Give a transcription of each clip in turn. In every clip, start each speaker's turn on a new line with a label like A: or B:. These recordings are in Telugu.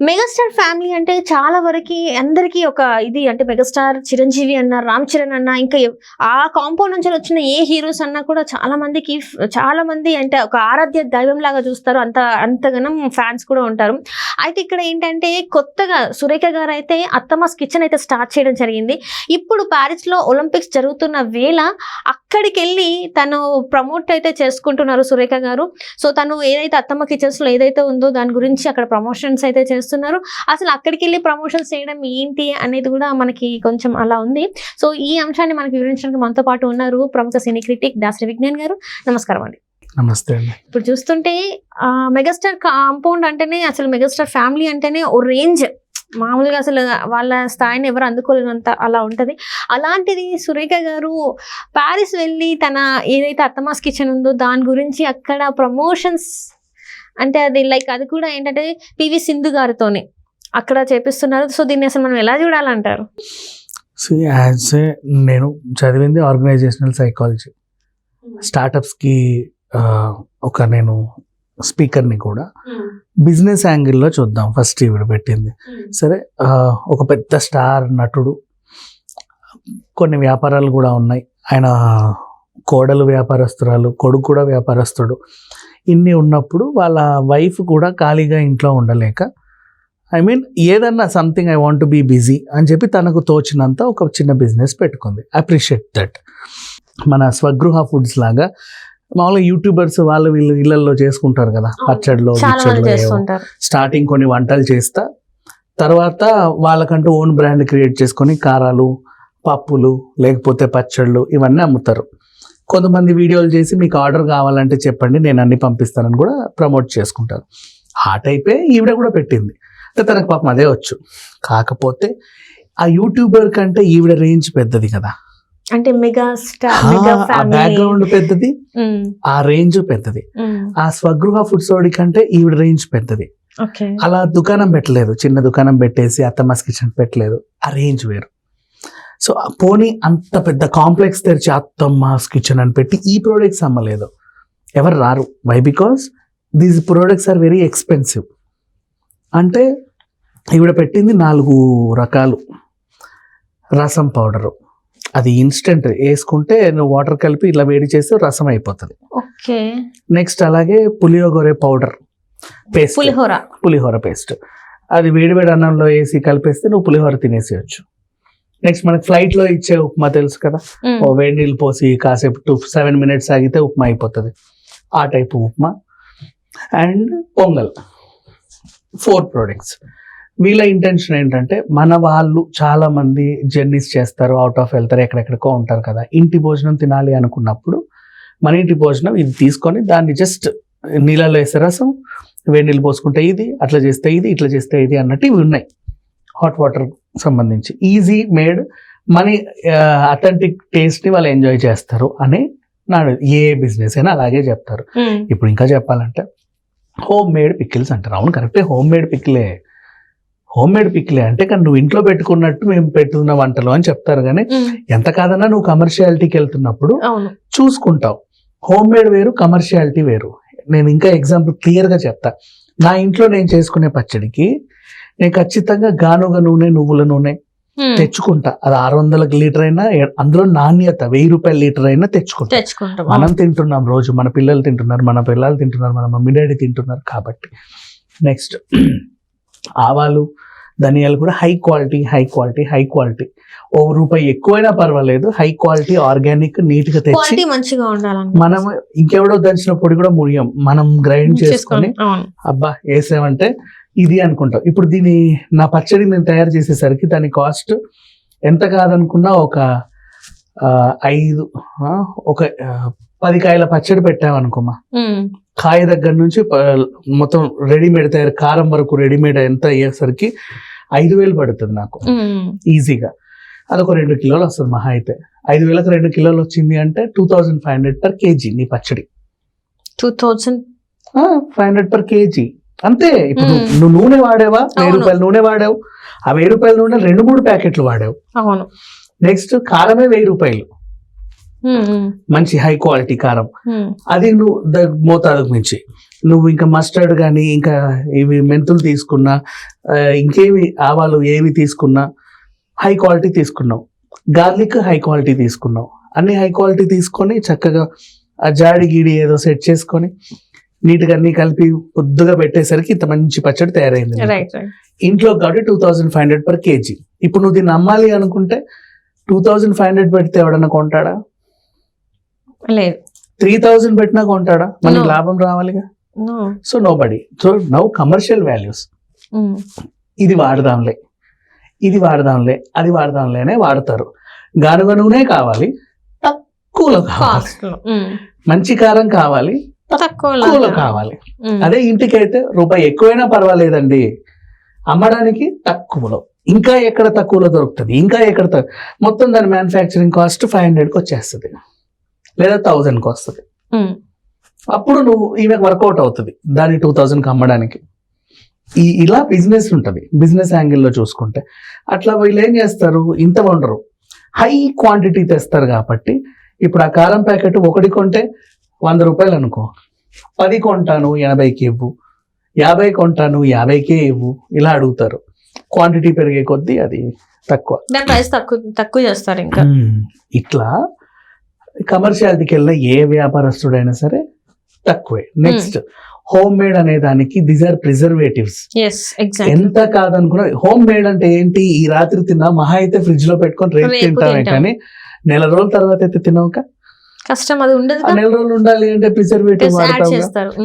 A: మెగాస్టార్ ఫ్యామిలీ అంటే చాలా వరకు అందరికీ ఒక ఇది అంటే మెగాస్టార్ చిరంజీవి అన్న రామ్ చరణ్ అన్న ఇంకా ఆ కాంపౌండ్ నుంచి వచ్చిన ఏ హీరోస్ అన్నా కూడా చాలా మందికి చాలా మంది అంటే ఒక ఆరాధ్య దైవం లాగా చూస్తారు. అంత అంతగానం ఫ్యాన్స్ కూడా ఉంటారు. అయితే ఇక్కడ ఏంటంటే కొత్తగా సురేఖ గారు అయితే అత్తమాస్ కిచెన్ అయితే స్టార్ట్ చేయడం జరిగింది. ఇప్పుడు ప్యారిస్లో ఒలింపిక్స్ జరుగుతున్న వేళ అక్కడికి వెళ్ళి తను ప్రమోట్ అయితే చేసుకుంటున్నారు సురేఖ గారు. సో తను ఏదైతే అత్తమ్మ కిచెన్స్లో ఏదైతే ఉందో దాని గురించి అక్కడ ప్రమోషన్స్ అయితే చేస్తున్నారు. అసలు అక్కడికి వెళ్ళి ప్రమోషన్స్ చేయడం ఏంటి అనేది కూడా మనకి కొంచెం అలా ఉంది. సో ఈ అంశాన్ని మనకి వివరించడానికి మనతో పాటు ఉన్నారు ప్రముఖ సినీ క్రిటిక్ దాసరి విజ్ఞాన్ గారు. నమస్కారం అండి.
B: నమస్తే అండి.
A: ఇప్పుడు చూస్తుంటే మెగాస్టార్ కాంపౌండ్ అంటేనే అసలు మెగాస్టార్ ఫ్యామిలీ అంటేనే ఓ రేంజ్. మామూలుగా అసలు వాళ్ళ స్థాయిని ఎవరు అందుకోలేనంత అలా ఉంటది. అలాంటిది సురేఖ గారు ప్యారిస్ వెళ్ళి తన ఏదైతే అత్తమాస్ కిచెన్ ఉందో దాని గురించి అక్కడ ప్రమోషన్స్ అంటే అది లైక్ అది కూడా ఏంటంటే పివి సింధు గారితోనే అక్కడ చేపిస్తున్నారు. సో దీన్ని అసలు మనం ఎలా చూడాలంటారు?
B: సో యాజ్ ఏ నేను చదివింది ఆర్గనైజేషనల్ సైకాలజీ స్టార్టప్స్కి ఒక నేను స్పీకర్ని కూడా బిజినెస్ యాంగిల్లో చూద్దాం. ఫస్ట్ ఈవిడ పెట్టింది. సరే ఆ, ఒక పెద్ద స్టార్ నటుడు కొన్ని వ్యాపారాలు కూడా ఉన్నాయి. ఆయన కోడలు వ్యాపారస్తురాలు కొడుకు కూడా వ్యాపారస్తుడు. ఇన్ని ఉన్నప్పుడు వాళ్ళ వైఫ్ కూడా ఖాళీగా ఇంట్లో ఉండలేక ఐ మీన్ ఏదన్నా something I want be busy అని చెప్పి తనకు తోచినంత ఒక చిన్న బిజినెస్ పెట్టుకుంది. అప్రిషియేట్ దట్ మన స్వగృహ ఫుడ్స్ లాగా మామూలుగా యూట్యూబర్స్ వాళ్ళు వీళ్ళు ఇళ్ళల్లో చేసుకుంటారు కదా. పచ్చడిలో స్టార్టింగ్ కొన్ని వంటలు చేస్తా తర్వాత వాళ్ళకంటూ ఓన్ బ్రాండ్ క్రియేట్ చేసుకొని కారాలు పప్పులు లేకపోతే పచ్చళ్ళు ఇవన్నీ అమ్ముతారు. కొంతమంది వీడియోలు చేసి మీకు ఆర్డర్ కావాలంటే చెప్పండి నేను అన్ని పంపిస్తానని కూడా ప్రమోట్ చేసుకుంటారు. ఆ టైపే ఈవిడ కూడా పెట్టింది. అంటే తనకు పాపం అదే వచ్చు. కాకపోతే ఆ యూట్యూబర్ కంటే ఈవిడ రేంజ్ పెద్దది కదా.
A: అంటే మెగా స్టార్
B: బ్యాక్గ్రౌండ్ పెద్దది ఆ రేంజ్ పెద్దది. ఆ స్వగృహ ఫుడ్స్ వాడి కంటే ఈవిడ రేంజ్ పెద్దది. అలా దుకాణం పెట్టలేదు. చిన్న దుకాణం పెట్టేసి అత్తమ్మస్ కిచెన్ పెట్టలేదు. ఆ రేంజ్ వేరు. సో పోనీ అంత పెద్ద కాంప్లెక్స్ తెరిచి అత్తమ్మస్ కిచెన్ అని పెట్టి ఈ ప్రోడక్ట్స్ అమ్మలేదు. ఎవరు రారు? Why because these products are very expensive అంటే ఈవిడ పెట్టింది నాలుగు రకాలు. రసం పౌడరు. అది ఇన్స్టెంట్ వేసుకుంటే నువ్వు వాటర్ కలిపి ఇలా వేడి చేస్తే రసం అయిపోతుంది.
A: ఓకే.
B: నెక్స్ట్ అలాగే puliyogare powder. Paste
A: pulihora.
B: Pulihora paste అది వేడివేడి అన్నంలో వేసి కలిపేస్తే నువ్వు పులిహోర తినేసేయచ్చు. నెక్స్ట్ మనకి ఫ్లైట్లో ఇచ్చే ఉప్మా తెలుసు కదా. ఓ వేడి నీళ్ళు పోసి కాసేపు టూ సెవెన్ మినిట్స్ ఆగితే ఉప్మా అయిపోతుంది. ఆ type upma. And pongal. Four products వీళ్ళ ఇంటెన్షన్ ఏంటంటే మన వాళ్ళు చాలా మంది జర్నీస్ చేస్తారు అవుట్ ఆఫ్ వెళ్తారు ఎక్కడెక్కడికో ఉంటారు కదా. ఇంటి భోజనం తినాలి అనుకున్నప్పుడు మన ఇంటి భోజనం ఇది తీసుకొని దాన్ని జస్ట్ నీళ్ళలో వేసే రసం వేడి నీళ్ళు పోసుకుంటే ఇది అట్లా చేస్తే ఇది ఇట్లా చేస్తే ఇది అన్నట్టు ఇవి ఉన్నాయి. హాట్ వాటర్ సంబంధించి. ఈజీ మేడ్ మనీ అథెంటిక్ టేస్ట్ని వాళ్ళు ఎంజాయ్ చేస్తారు అని నా ఏ బిజినెస్ అయినా అలాగే చెప్తారు.
A: మ్మ్.
B: ఇప్పుడు ఇంకా చెప్పాలంటే హోమ్ మేడ్ పికిల్స్ అంటారు. అవును కరెక్టే home made pickle home made pickle అంటే కానీ నువ్వు ఇంట్లో పెట్టుకున్నట్టు మేము పెట్టుకున్న వంటలు అని చెప్తారు కానీ
A: మ్మ్.
B: ఎంత కాదన్నా నువ్వు కమర్షియాలిటీకి వెళ్తున్నప్పుడు చూసుకుంటావు. హోమ్ మేడ్ వేరు కమర్షియాలిటీ వేరు. నేను ఇంకా ఎగ్జాంపుల్ క్లియర్గా చెప్తా. నా ఇంట్లో నేను చేసుకునే పచ్చడికి నేను ఖచ్చితంగా గానుగ నూనె నువ్వుల నూనె. తెచ్చుకుంటా. అది ఆరు వందల లీటర్ అయినా అందులో నాణ్యత వెయ్యి రూపాయల లీటర్ అయినా తెచ్చుకుంటా.
A: తెచ్చుకుంటాం
B: మనం తింటున్నాం రోజు మన పిల్లలు తింటున్నారు మన పిల్లలు తింటున్నారు మన మమ్మీ డాడీ తింటున్నారు కాబట్టి. నెక్స్ట్ ఆవాలు ధనియాలు కూడా high quality high quality high quality. ఓ రూపాయి ఎక్కువైనా పర్వాలేదు హై క్వాలిటీ ఆర్గానిక్ నీట్గా తెచ్చి
A: క్వాలిటీ మంచిగా ఉండాలండి
B: మనం ఇంకెవడో దంచిన పొడి కూడా ముడియం. మనం గ్రైండ్ చేసుకొని అబ్బా వేసామంటే ఇది అనుకుంటాం. ఇప్పుడు దీని నా పచ్చడి నేను తయారు చేసేసరికి దాని కాస్ట్ ఎంత కాదనుకున్నా ఒక ఐదు ఒక పది కాయల పచ్చడి పెట్టామనుకోమా. కాయ దగ్గర నుంచి మొత్తం రెడీమేడ్ తయారు కారం వరకు రెడీమేడ్ ఎంత అయ్యేసరికి ఐదు వేలు పడుతుంది నాకు. ఈజీగా. అదొక రెండు కిలోలు వస్తుంది మహా అయితే. ఐదు వేలకు రెండు కిలోలు వచ్చింది అంటే two thousand five hundred per kg నీ పచ్చడి.
A: Two thousand?
B: Five hundred per kg. అంతే. ఇప్పుడు. నువ్వు నూనె వాడావా? వెయ్యి. రూపాయల నూనె వాడావు. ఆ వెయ్యి రూపాయల నూనె రెండు మూడు ప్యాకెట్లు వాడావు.
A: అవును.
B: నెక్స్ట్ కారమే వెయ్యి రూపాయలు. మంచి హై క్వాలిటీ కారం. అది నువ్వు ద- మోతాదుకు మించి. నువ్వు ఇంకా మస్టర్డ్ కానీ ఇంకా ఇవి మెంతులు తీసుకున్నా ఇంకేమి ఆవాలు ఏవి తీసుకున్నా హై క్వాలిటీ తీసుకున్నావు. గార్లిక్ హై క్వాలిటీ తీసుకున్నావు. అన్ని హై క్వాలిటీ తీసుకొని చక్కగా ఆ జాడి గీడి ఏదో సెట్ చేసుకొని నీట్గా అన్ని కలిపి పొద్దుగా పెట్టేసరికి ఇంత మంచి పచ్చడి తయారైంది ఇంట్లో కాబట్టి two thousand five hundred per kg. ఇప్పుడు నువ్వు దీన్ని అమ్మాలి అనుకుంటే టూ థౌజండ్ ఫైవ్ హండ్రెడ్ పెడితే ఎవడన్నా కొంటాడా?
A: లేదు.
B: త్రీ థౌజండ్ పెట్టినా కొంటాడా? మళ్ళీ
A: No.
B: లాభం రావాలిగా. So nobody so now commercial values. ఇది వాడదాంలే. ఇది వాడదాంలే. అది వాడదాంలే అనే వాడతారు. గానుగనుగునే కావాలి. తక్కువలో కావాలి.
A: Mm.
B: మంచి కారం కావాలి.
A: తక్కువలో
B: కావాలి. అదే ఇంటికైతే రూపాయి ఎక్కువైనా పర్వాలేదండి. అమ్మడానికి తక్కువలో. ఇంకా ఎక్కడ తక్కువలో దొరుకుతుంది? ఇంకా ఎక్కడ మొత్తం దాని మ్యానుఫ్యాక్చరింగ్ కాస్ట్ ఫైవ్ హండ్రెడ్కి వచ్చేస్తుంది. లేదా థౌజండ్కి వస్తుంది. అప్పుడు నువ్వు ఈమెకు వర్కౌట్ అవుతుంది. దాని టూ థౌజండ్కి అమ్మడానికి. ఈ ఇలా బిజినెస్ ఉంటుంది. బిజినెస్ యాంగిల్లో చూసుకుంటే. అట్లా వీళ్ళు ఏం చేస్తారు? ఇంత వండరు. హై క్వాంటిటీ తెస్తారు కాబట్టి ఇప్పుడు ఆ కారం ప్యాకెట్ ఒకటి కొంటే వంద రూపాయలు అనుకో. పది కొంటాను ఎనభైకి ఇవ్వు. యాభై కొంటాను యాభైకే ఇవ్వు. ఇలా అడుగుతారు. క్వాంటిటీ పెరిగే కొద్దీ అది తక్కువ.
A: దాని ప్రైస్ తక్కువ తక్కువ చేస్తారు ఇంకా.
B: ఇట్లా కమర్షియాలిటీకి వెళ్ళిన ఏ వ్యాపారస్తుడైనా సరే తక్కువే. నెక్స్ట్ హోమ్ మేడ్ అనే దానికి దీస్ ఆర్ ప్రిజర్వేటివ్స్ ఎంత కాదనుకున్నా హోమ్ మేడ్ అంటే ఏంటి? ఈ రాత్రి తిన్నా మహా అయితే ఫ్రిడ్జ్లో పెట్టుకొని రేపు తింటామే
A: తింటాం.
B: కానీ నెల రోజుల తర్వాత అయితే తినవుక?
A: కష్టం అది ఉండదు
B: నెల రోజులు ఉండాలి అంటే ప్రిజర్వేటివ్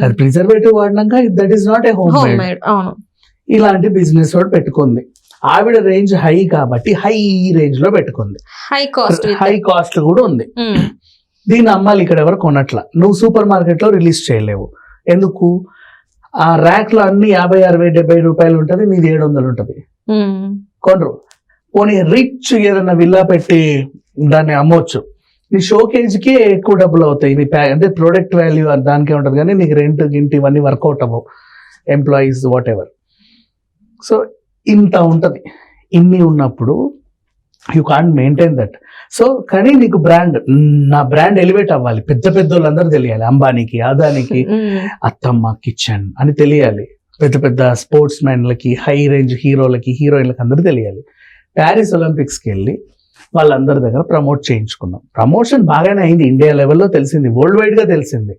B: కానీ preservative వాడినాక that is not a home made
A: అవును.
B: ఇలాంటి బిజినెస్ వాడు పెట్టుకుంది. ఆవిడ రేంజ్ హై కాబట్టి హై రేంజ్లో పెట్టుకుంది.
A: హై కాస్ట్
B: హై కాస్ట్ కూడా ఉంది. దీన్ని అమ్మాలి ఇక్కడ ఎవరు కొనట్లా? నువ్వు సూపర్ మార్కెట్లో రిలీజ్ చేయలేవు. ఎందుకు? ఆ ర్యాక్లో అన్ని యాభై అరవై డెబ్బై రూపాయలు ఉంటది నీది ఏడు వందలు ఉంటది. కొనరు. పోనీ రిచ్ ఏదైనా విల్లా పెట్టి దాన్ని అమ్మొచ్చు. నీ షోకేజ్కి ఎక్కువ డబ్బులు అవుతాయి నీ ప్యా అంటే ప్రోడక్ట్ వాల్యూ దానికే ఉంటుంది కానీ నీకు రెంట్ గింటి ఇవన్నీ వర్కౌట్ అవ్వవు. ఎంప్లాయీస్ వాట్ ఎవర్ సో ఇంత ఉంటది. ఇన్ని ఉన్నప్పుడు you can't maintain that. So కానీ నీకు బ్రాండ్ నా బ్రాండ్ ఎలివేట్ అవ్వాలి. పెద్ద పెద్ద వాళ్ళందరూ తెలియాలి. అంబానీకి అదానికి అత్తమ్మ కిచెన్ అని తెలియాలి. పెద్ద పెద్ద స్పోర్ట్స్ మెన్లకి హై రేంజ్ హీరోలకి హీరోయిన్లకి అందరూ తెలియాలి. ప్యారిస్ ఒలింపిక్స్కి వెళ్ళి వాళ్ళందరి దగ్గర ప్రమోట్ చేయించుకున్నాం. ప్రమోషన్ బాగానే అయింది. ఇండియా లెవెల్లో తెలిసింది. వరల్డ్ వైడ్గా తెలిసింది.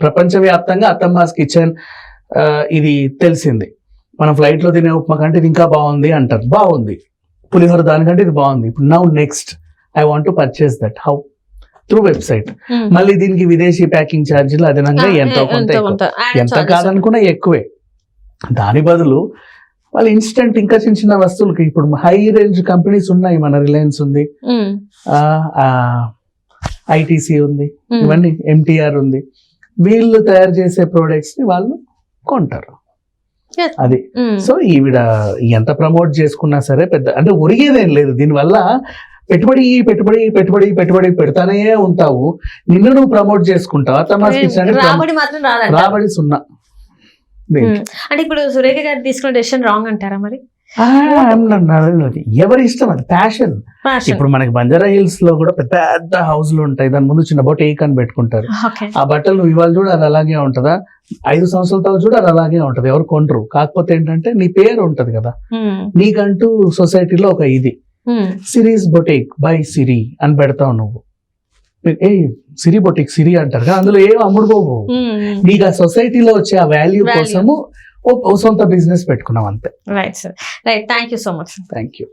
B: ప్రపంచవ్యాప్తంగా అత్తమ్మాస్ కిచెన్ ఇది తెలిసింది. మనం ఫ్లైట్లో తినే ఉప్మా కంటే ఇది ఇంకా బాగుంది అంటారు. బాగుంది. పులిహోర దానికంటే ఇది బాగుంది. ఇప్పుడు now next I want to purchase that how through website మళ్ళీ దీనికి విదేశీ ప్యాకింగ్ ఛార్జీలు అదనంగా ఎంతో కొంత. ఎంత కాదనుకున్నా ఎక్కువే. దాని బదులు వాళ్ళు ఇన్స్టెంట్ ఇంకా చిన్న చిన్న వస్తువులకి ఇప్పుడు హై రేంజ్ కంపెనీస్ ఉన్నాయి మన రిలయన్స్ ఉంది. ఐటీసీ ఉంది. ఇవన్నీ ఎంటీఆర్ ఉంది. వీళ్ళు తయారు చేసే ప్రోడక్ట్స్ని వాళ్ళు కొంటారు. అది. సో ఈవిడ ఎంత ప్రమోట్ చేసుకున్నా సరే పెద్ద అంటే ఒరిగేదేం లేదు. దీనివల్ల పెట్టుబడి పెట్టుబడి పెట్టుబడి పెట్టుబడి పెడతానే ఉంటావు. నిన్ను నువ్వు ప్రమోట్ చేసుకుంటావు?
A: రాబడి
B: సున్నా.
A: అంటే ఇప్పుడు సురేఖ గారు తీసుకున్న డెసిషన్ రాంగ్ అంటారా మరి?
B: ఎవరి ఇష్టం అది? ప్యాషన్. ఇప్పుడు మనకి బంజారా హిల్స్లో కూడా పెద్ద పెద్ద హౌస్లు ఉంటాయి. దాని ముందు చిన్న బొటేక్ అని పెట్టుకుంటారు. ఆ బట్టలు నువ్వు ఇవాళ చూడు అది అలాగే ఉంటుందా? ఐదు సంవత్సరాల తర్వాత చూడు అది అలాగే ఉంటది. ఎవరు కొంటరు కాకపోతే ఏంటంటే నీ పేరు ఉంటది కదా.
A: Hmm.
B: నీకంటూ సొసైటీలో ఒక ఇది.
A: Hmm.
B: Siri's boutique by Siri అని పెడతావు నువ్వు. ఏ సిరి బొటిక్ సిరి అంటారు కదా అందులో ఏం అమ్ముడుకోవు. నీకు ఆ సొసైటీలో వచ్చే ఆ వాల్యూ. కోసము ఓ సొంత బిజినెస్ పెట్టుకున్నాం అంతే.
A: Right sir right thank you so much
B: thank you